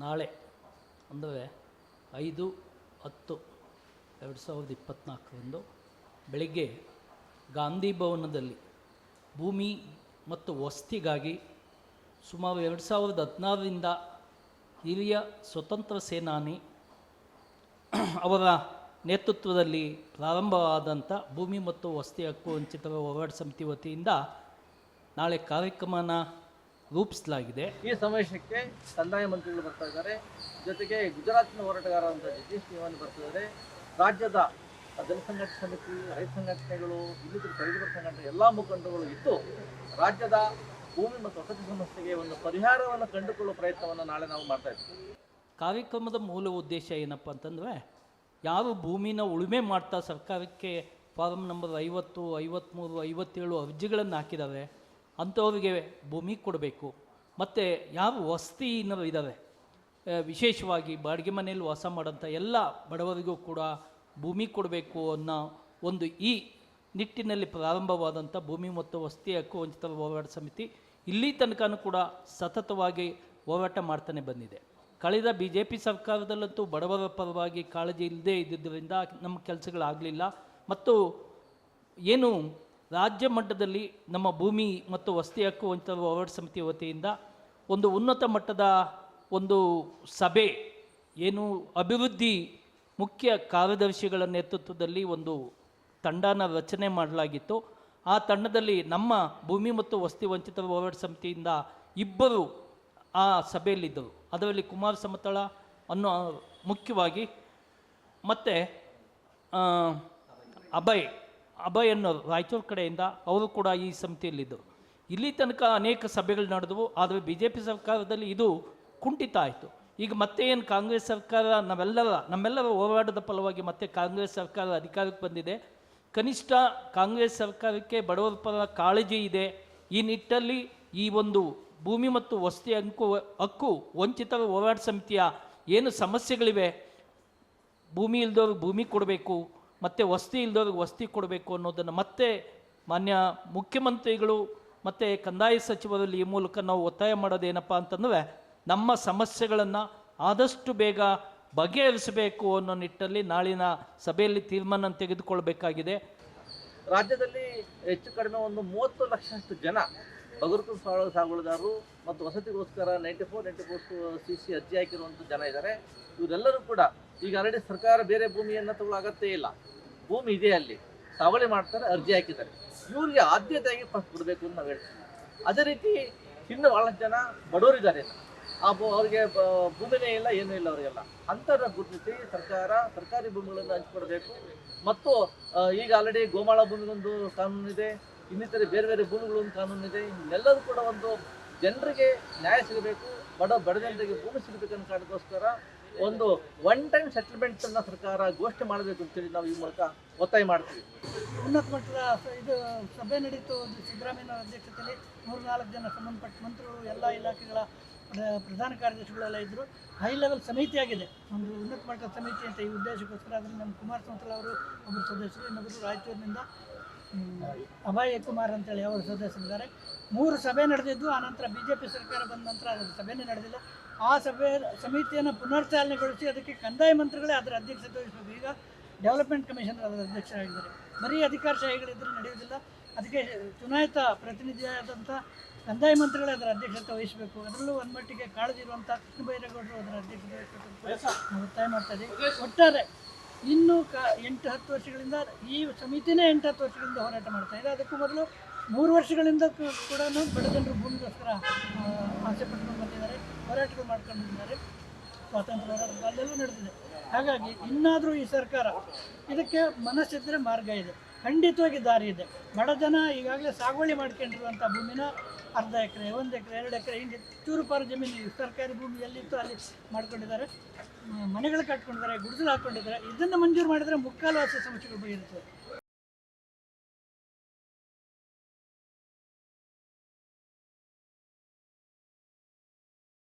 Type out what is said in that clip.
ನಾಳೆ ಅಂದರೆ ಐದು ಹತ್ತು ಎರಡು ಸಾವಿರದ ಇಪ್ಪತ್ನಾಲ್ಕರಂದು ಬೆಳಿಗ್ಗೆ ಗಾಂಧಿ ಭವನದಲ್ಲಿ ಭೂಮಿ ಮತ್ತು ವಸ್ತಿಗಾಗಿ ಸುಮಾರು ಎರಡು ಸಾವಿರದ ಹದಿನಾರರಿಂದ ಹಿರಿಯ ಸ್ವತಂತ್ರ ಸೇನಾನಿ ಅವರ ನೇತೃತ್ವದಲ್ಲಿ ಪ್ರಾರಂಭವಾದಂಥ ಭೂಮಿ ಮತ್ತು ವಸ್ತಿ ಹಕ್ಕು ವಂಚಿತರ ಹೋರಾಟ ಸಮಿತಿ ವತಿಯಿಂದ ನಾಳೆ ಕಾರ್ಯಕ್ರಮನ ರೂಪಿಸಲಾಗಿದೆ. ಈ ಸಮಾವೇಶಕ್ಕೆ ಕಂದಾಯ ಮಂತ್ರಿಗಳು ಬರ್ತಾ ಇದ್ದಾರೆ. ಜೊತೆಗೆ ಗುಜರಾತ್ನ ಹೋರಾಟಗಾರ ಅಂತ ಜಗದೀಶ್ ಬರ್ತಾ ಬರ್ತಿದ್ದಾರೆ ರಾಜ್ಯದ ಜನಸಂಘಟನೆ ಸಮಿತಿ ರೈತ ಸಂಘಟನೆಗಳು ಇನ್ನಿತರ ಪರಿಸರ ಸಂಘಟನೆ ಎಲ್ಲ ಮುಖಂಡರುಗಳು ಇದ್ದು ರಾಜ್ಯದ ಭೂಮಿ ಮತ್ತು ವಸತಿ ಸಮಸ್ಯೆಗೆ ಒಂದು ಪರಿಹಾರವನ್ನು ಕಂಡುಕೊಳ್ಳುವ ಪ್ರಯತ್ನವನ್ನು ನಾಳೆ ನಾವು ಮಾಡ್ತಾ ಇದ್ದೀವಿ ಕಾರ್ಯಕ್ರಮದ ಮೂಲ ಉದ್ದೇಶ ಏನಪ್ಪ ಅಂತಂದರೆ ಯಾರು ಭೂಮಿನ ಉಳುಮೆ ಮಾಡ್ತಾ ಸರ್ಕಾರಕ್ಕೆ ಫಾರಮ್ ನಂಬರ್ ಐವತ್ತು ಐವತ್ತ್ಮೂರು ಐವತ್ತೇಳು ಅರ್ಜಿಗಳನ್ನು ಹಾಕಿದ್ದಾರೆ ಅಂಥವ್ರಿಗೆ ಭೂಮಿ ಕೊಡಬೇಕು. ಮತ್ತು ಯಾವ ವಸತಿ ಇದ್ದಾರೆ ಆ, ವಿಶೇಷವಾಗಿ ಬಾಡಿಗೆ ಮನೆಯಲ್ಲಿ ವಾಸ ಮಾಡೋಂಥ ಎಲ್ಲ ಬಡವರಿಗೂ ಕೂಡ ಭೂಮಿ ಕೊಡಬೇಕು ಅನ್ನೋ ಒಂದು ಈ ನಿಟ್ಟಿನಲ್ಲಿ ಪ್ರಾರಂಭವಾದಂಥ ಭೂಮಿ ಮತ್ತು ವಸತಿ ಹಕ್ಕು ವಂಚಿತರ ಹೋರಾಟ ಸಮಿತಿ ಇಲ್ಲಿ ತನಕನೂ ಕೂಡ ಸತತವಾಗಿ ಹೋರಾಟ ಮಾಡ್ತಾನೆ ಬಂದಿದೆ. ಕಳೆದ ಬಿ ಜೆ ಪಿ ಸರ್ಕಾರದಲ್ಲಂತೂ ಬಡವರ ಪರವಾಗಿ ಕಾಳಜಿ ಇಲ್ಲದೇ ಇದ್ದಿದ್ದರಿಂದ ನಮ್ಮ ಕೆಲಸಗಳಾಗಲಿಲ್ಲ. ಮತ್ತು ಏನು ರಾಜ್ಯ ಮಟ್ಟದಲ್ಲಿ ನಮ್ಮ ಭೂಮಿ ಮತ್ತು ವಸ್ತಿ ಹಕ್ಕು ವಂಚಿತರು ಹೋರಾಟ ಸಮಿತಿ ವತಿಯಿಂದ ಒಂದು ಉನ್ನತ ಮಟ್ಟದ ಒಂದು ಸಭೆ, ಏನು ಅಭಿವೃದ್ಧಿ ಮುಖ್ಯ ಕಾರ್ಯದರ್ಶಿಗಳ ನೇತೃತ್ವದಲ್ಲಿ ಒಂದು ತಂಡನ ರಚನೆ ಮಾಡಲಾಗಿತ್ತು. ಆ ತಂಡದಲ್ಲಿ ನಮ್ಮ ಭೂಮಿ ಮತ್ತು ವಸ್ತಿ ವಂಚಿತರು ಹೋರಾಟ ಸಮಿತಿಯಿಂದ ಇಬ್ಬರು ಆ ಸಭೆಯಲ್ಲಿದ್ದರು. ಅದರಲ್ಲಿ ಕುಮಾರ್ ಸಮತಳ ಅನ್ನೋ ಮುಖ್ಯವಾಗಿ ಮತ್ತು ಅಭಯ್ ಅಭಯ್ ಅನ್ನೋರು ರಾಯಚೂರು ಕಡೆಯಿಂದ ಅವರು ಕೂಡ ಈ ಸಮಿತಿಯಲ್ಲಿದ್ದರು ಇಲ್ಲಿ ತನಕ ಅನೇಕ ಸಭೆಗಳು ನಡೆದವು, ಆದರೆ ಬಿ ಜೆ ಪಿ ಸರ್ಕಾರದಲ್ಲಿ ಇದು ಕುಂಠಿತ ಆಯಿತು. ಈಗ ಮತ್ತೆ ಏನು ಕಾಂಗ್ರೆಸ್ ಸರ್ಕಾರ ನಾವೆಲ್ಲರ ನಮ್ಮೆಲ್ಲರ ಹೋರಾಟದ ಫಲವಾಗಿ ಮತ್ತೆ ಕಾಂಗ್ರೆಸ್ ಸರ್ಕಾರ ಅಧಿಕಾರಕ್ಕೆ ಬಂದಿದೆ. ಕನಿಷ್ಠ ಕಾಂಗ್ರೆಸ್ ಸರ್ಕಾರಕ್ಕೆ ಬಡವರ ಪರ ಕಾಳಜಿ ಇದೆ. ಈ ನಿಟ್ಟಲ್ಲಿ ಈ ಒಂದು ಭೂಮಿ ಮತ್ತು ವಸತಿ ಅಂಕು ಹಕ್ಕು ವಂಚಿತರ ಹೋರಾಟ ಸಮಿತಿಯ ಏನು ಸಮಸ್ಯೆಗಳಿವೆ, ಭೂಮಿ ಇಲ್ದವ್ರಿಗೆ ಭೂಮಿ ಕೊಡಬೇಕು. ಮತ್ತು ವಸತಿ ಇಲ್ದವ್ರಿಗೆ ವಸತಿ ಕೊಡಬೇಕು ಅನ್ನೋದನ್ನು ಮತ್ತೆ ಮಾನ್ಯ ಮುಖ್ಯಮಂತ್ರಿಗಳು ಮತ್ತು ಕಂದಾಯ ಸಚಿವರಲ್ಲಿ ಈ ಮೂಲಕ ನಾವು ಒತ್ತಾಯ ಮಾಡೋದೇನಪ್ಪ ಅಂತಂದರೆ ನಮ್ಮ ಸಮಸ್ಯೆಗಳನ್ನು ಆದಷ್ಟು ಬೇಗ ಬಗೆಹರಿಸಬೇಕು ಅನ್ನೋ ನಿಟ್ಟಲ್ಲಿ ನಾಳಿನ ಸಭೆಯಲ್ಲಿ ತೀರ್ಮಾನ ತೆಗೆದುಕೊಳ್ಬೇಕಾಗಿದೆ. ರಾಜ್ಯದಲ್ಲಿ ಹೆಚ್ಚು ಕಡಿಮೆ ಒಂದು ಮೂವತ್ತು ಲಕ್ಷಷ್ಟು ಜನ ಬಗರ್ಕು ಸಾಳು ಮತ್ತು ವಸತಿಗೋಸ್ಕರ ninety four ninety four C C ಅರ್ಜಿ ಹಾಕಿರುವಂಥ ಜನ ಇದ್ದಾರೆ ಇವರೆಲ್ಲರೂ ಕೂಡ ಈಗ ಆಲ್ರೆಡಿ ಸರ್ಕಾರ ಬೇರೆ ಭೂಮಿಯನ್ನು ತಗೊಳ್ಳೋ ಅಗತ್ಯ ಇಲ್ಲ. ಭೂಮಿ ಇದೆ ಅಲ್ಲಿ. ಸಾವಳಿ ಮಾಡ್ತಾರೆ, ಅರ್ಜಿ ಹಾಕಿದ್ದಾರೆ. ಇವರಿಗೆ ಆದ್ಯತೆಯಾಗಿ ಫಸ್ಟ್ ಕೊಡಬೇಕು ಅಂತ ನಾವು ಹೇಳ್ತೀವಿ. ಅದೇ ರೀತಿ ಇನ್ನು ಭಾಳಷ್ಟು ಜನ ಬಡವರಿದ್ದಾರೆ ಆ ಅವರಿಗೆ ಭೂಮಿನೇ ಇಲ್ಲ, ಏನೂ ಇಲ್ಲ ಅವರಿಗೆಲ್ಲ. ಅಂಥವ್ರನ್ನ ಗುರುತಿಸಿ ಸರ್ಕಾರ, ಸರ್ಕಾರಿ ಭೂಮಿಗಳನ್ನು ಹಂಚಿಕೊಡ್ಬೇಕು. ಮತ್ತು ಈಗ ಆಲ್ರೆಡಿ ಗೋಮಾಳ ಭೂಮಿಗೊಂದು ಕಾನೂನು ಇದೆ ಇನ್ನಿತರೆ ಬೇರೆ ಬೇರೆ ಭೂಮಿಗಳೊಂದು ಕಾನೂನು ಇದೆ. ಎಲ್ಲರೂ ಕೂಡ ಒಂದು ಜನರಿಗೆ ನ್ಯಾಯ ಸಿಗಬೇಕು, ಬಡ ಬಡ ಜನರಿಗೆ ಭೂಮಿ ಸಿಗಬೇಕು ಅನ್ನೋ ಕಾರಣಕ್ಕೋಸ್ಕರ ಒಂದು ಒನ್ ಟೈಮ್ ಸೆಟಲ್ಮೆಂಟ್ ಅನ್ನ ಸರ್ಕಾರ ಘೋಷಣೆ ಮಾಡಬೇಕು ಅಂತೇಳಿ ನಾವು ಈ ಮೂಲಕ ಒತ್ತಾಯ ಮಾಡ್ತೀವಿ. ಉನ್ನತ ಮಟ್ಟದ ಇದು ಸಭೆ ನಡೀತು ಒಂದು ಅಧ್ಯಕ್ಷತೆಯಲ್ಲಿ. ಮೂರು ನಾಲ್ಕು ಜನ ಸಂಬಂಧಪಟ್ಟ ಮಂತ್ರಿಗಳು, ಎಲ್ಲ ಇಲಾಖೆಗಳ ಪ್ರಧಾನ ಕಾರ್ಯದರ್ಶಿಗಳೆಲ್ಲ ಇದ್ದರು ಹೈ ಲೆವೆಲ್ ಸಮಿತಿ ಆಗಿದೆ. ಒಂದು ಉನ್ನತ ಮಟ್ಟದ ಸಮಿತಿ ಅಂತ ಈ ಉದ್ದೇಶಕ್ಕೋಸ್ಕರ ಅದರಲ್ಲಿ ನಮ್ಮ ಕುಮಾರ್ ಸಂತಲ ಅವರು ಒಬ್ಬರು ಸದಸ್ಯರು, ಇನ್ನೊಬ್ಬರು ರಾಯಚೂರಿನಿಂದ ಅಭಯ್ ಕುಮಾರ್ ಅಂತೇಳಿ ಅವರು ಸದಸ್ಯರಿದ್ದಾರೆ. ಮೂರು ಸಭೆ ನಡೆದಿದ್ದು ಆನಂತರ ಬಿ ಜೆ ಪಿ ಸರ್ಕಾರ ಬಂದ ನಂತರ ಅದರ ಸಭೆನೇ ನಡೆದಿಲ್ಲ. ಆ ಸಭೆ ಸಮಿತಿಯನ್ನು ಪುನರ್ಚಾಲನೆಗೊಳಿಸಿ ಅದಕ್ಕೆ ಕಂದಾಯ ಮಂತ್ರಿಗಳೇ ಅದರ ಅಧ್ಯಕ್ಷತೆ ವಹಿಸಬೇಕು ಈಗ ಡೆವಲಪ್ಮೆಂಟ್ ಕಮಿಷನ್ ಅದರ ಅಧ್ಯಕ್ಷರಾಗಿದ್ದಾರೆ. ಬರೀ ಅಧಿಕಾರಶಾಹಿಗಳಿದ್ದರೆ ನಡೆಯುವುದಿಲ್ಲ. ಅದಕ್ಕೆ ಚುನಾಯಿತ ಪ್ರತಿನಿಧಿಯಾದಂಥ ಕಂದಾಯ ಮಂತ್ರಿಗಳೇ ಅದರ ಅಧ್ಯಕ್ಷತೆ ವಹಿಸಬೇಕು. ಅದರಲ್ಲೂ ಒಂದು ಮಟ್ಟಿಗೆ ಕಾಳಜಿ ಇರುವಂಥ ಕೃಷ್ಣ ಬೈರೇಗೌಡರು ಅದರ ಅಧ್ಯಕ್ಷತೆ ವಹಿಸಬೇಕು ಒತ್ತಾಯ ಮಾಡ್ತಾ ಇದ್ದೀವಿ ಒಟ್ಟಾರೆ ಇನ್ನು ಕ ಎಂಟು ಹತ್ತು ವರ್ಷಗಳಿಂದ ಈ ಸಮಿತಿನೇ ಎಂಟು ಹತ್ತು ವರ್ಷಗಳಿಂದ ಹೋರಾಟ ಮಾಡ್ತಾ ಇದೆ. ಅದಕ್ಕೂ ಮೊದಲು ಮೂರು ವರ್ಷಗಳಿಂದ ಕೂಡ ಬಡ ಜನರು ಭೂಮಿಗೋಸ್ಕರ ಆಸೆ ಪಟ್ಕೊಂಡು ಬಂದಿದ್ದಾರೆ, ಹೋರಾಟಗಳು ಮಾಡ್ಕೊಂಡು ಬಂದಿದ್ದಾರೆ. ಸ್ವಾತಂತ್ರ್ಯ ಹೋರಾಟ ಅಲ್ಲೆಲ್ಲೂ ನಡೆದಿದೆ. ಹಾಗಾಗಿ ಇನ್ನಾದರೂ ಈ ಸರ್ಕಾರ ಇದಕ್ಕೆ ಮನಸ್ಸಿದ್ದರೆ ಮಾರ್ಗ ಇದೆ. ಖಂಡಿತವಾಗಿ ದಾರಿ ಇದೆ. ಬಡ ಜನ ಈಗಾಗಲೇ ಸಾಗುವಳಿ ಮಾಡ್ಕೊಂಡಿರುವಂಥ ಭೂಮಿನ ಅರ್ಧ ಎಕರೆ, ಒಂದು ಎಕರೆ, ಎರಡು ಎಕರೆ ಹಿಂಗೆ ಚೂರು ಪಾರು ಜಮೀನು ಸರ್ಕಾರಿ ಭೂಮಿ ಎಲ್ಲಿತ್ತು ಅಲ್ಲಿ ಮಾಡ್ಕೊಂಡಿದ್ದಾರೆ. ಮನೆಗಳು ಕಟ್ಕೊಂಡಿದ್ದಾರೆ, ಗುಡಿಸಲು ಹಾಕ್ಕೊಂಡಿದ್ದಾರೆ ಇದನ್ನು ಮಂಜೂರು ಮಾಡಿದರೆ ಮುಕ್ಕಾಲು ವಾಸ ಸಮಸ್ಯೆಗಳು ಬಗೆಹರಿತದೆ